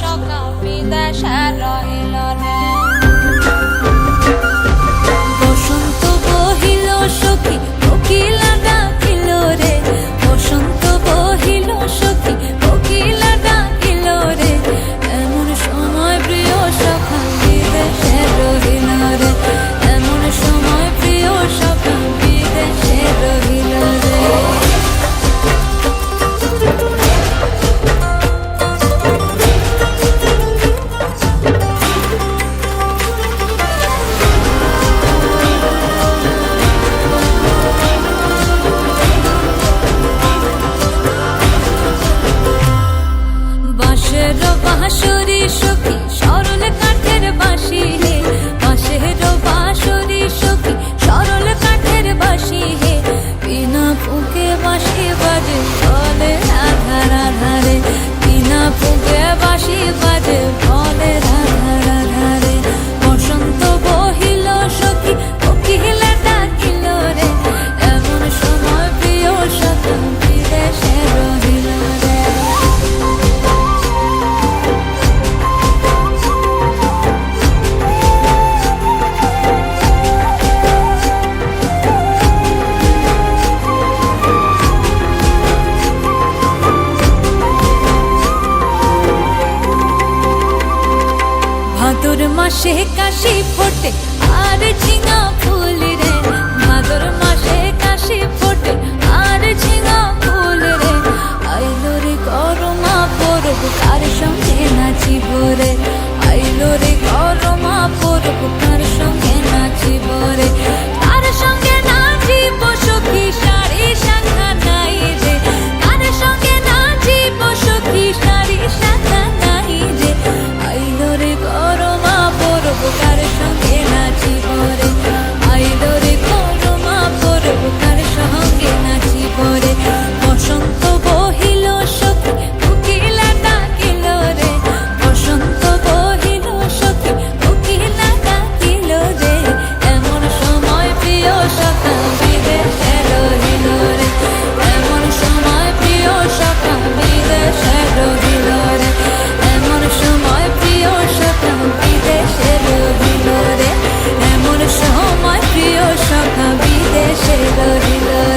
সখা বিদেশে রহিল রে। puga মাসে কাশি ফোটে, আর ঝিঙা ফুল রে। মাগর মাসে কাশি ফোটে, আর ঝিঙা ফুল রে। আইলো রে করমা পরব কার সঙ্গে নাচিব রে। আমার প্রিয় সখা বিদেশে রহিল